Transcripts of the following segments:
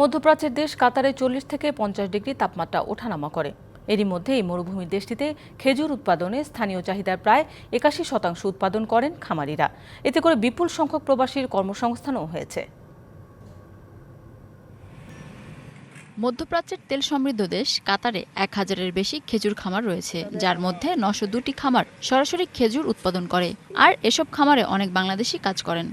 মধ্যপ্রাচ্যের দেশ কাতারে চল্লিশ থেকে পঞ্চাশ ডিগ্রি তাপমাত্রা ওঠানামা করে। এরই মধ্যে এই মরুভূমির দেশটিতে খেজুর উৎপাদনে স্থানীয় চাহিদার প্রায় একাশি শতাংশ উৎপাদন করেন খামারিরা। এতে করে বিপুল সংখ্যক প্রবাসীর কর্মসংস্থানও হয়েছে। মধ্যপ্রাচ্যের তেল সমৃদ্ধ দেশ কাতারে এক হাজারের বেশি খেজুর খামার রয়েছে, যার মধ্যে নশো দুটি খামার সরাসরি খেজুর উৎপাদন করে। আর এসব খামারে অনেক বাংলাদেশি কাজ করেন।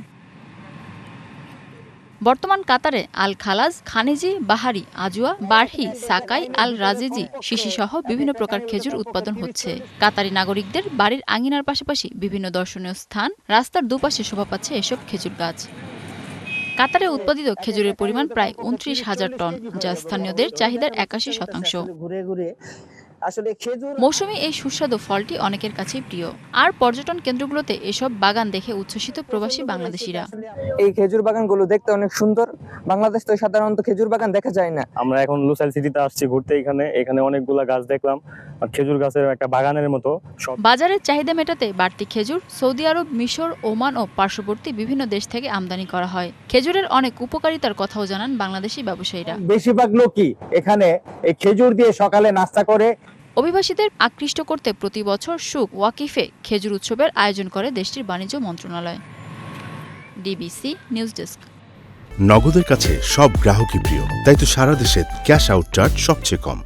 বর্তমান কাতারে আল খালাজ খানিজি, বাহারি, আজুয়া, বারহি, সাকাই আল রাজিজি শিশি সহ বিভিন্ন প্রকার খেজুর উৎপাদন হচ্ছে। কাতারি নাগরিকদের বাড়ির আঙিনার পাশাপাশি বিভিন্ন দর্শনীয় স্থান, রাস্তার দুপাশে শোভা পাচ্ছে এসব খেজুর গাছ। কাতারে উৎপাদিত খেজুরের পরিমাণ প্রায় উনত্রিশ হাজার টন, যা স্থানীয়দের চাহিদার একাশি শতাংশ। আসলে খেজুর মৌসুমী এই সুস্বাদু ফলটি অনেকের কাছেই প্রিয়। আর পর্যটন কেন্দ্রগুলোতে এসব বাগান দেখে উচ্ছ্বসিত প্রবাসী বাংলাদেশিরা। এই খেজুর বাগানগুলো দেখতে অনেক সুন্দর। বাংলাদেশ তো সাধারণত খেজুর বাগান দেখা যায় না। আমরা এখন লুসাইল সিটিতে আসছি ঘুরতে। এখানে এখানে অনেকগুলা গাছ দেখলাম। আর খেজুর গাছের একটা বাগানের মতো বাজারের চাহিদা মেটাতে বাড়তি খেজুর সৌদি আরব মিশর ওমান ও পার্শ্ববর্তী বিভিন্ন দেশ থেকে আমদানি করা হয়। খেজুরের অনেক উপকারিতার কথাও জানান বাংলাদেশি ব্যবসায়ীরা। বেশিরভাগ লোকই এখানে এই খেজুর দিয়ে সকালে নাস্তা করে। অভিবাসীদের আকৃষ্ট করতে প্রতি বছর সুক ওয়াকিফে খেজুর উৎসবের আয়োজন করে দেশটির বাণিজ্য মন্ত্রণালয়। DBC news desk. নগদের কাছে সব গ্রাহকই প্রিয় তাই তো সারা দেশে ক্যাশ আউট চার্জ সবচেয়ে কম।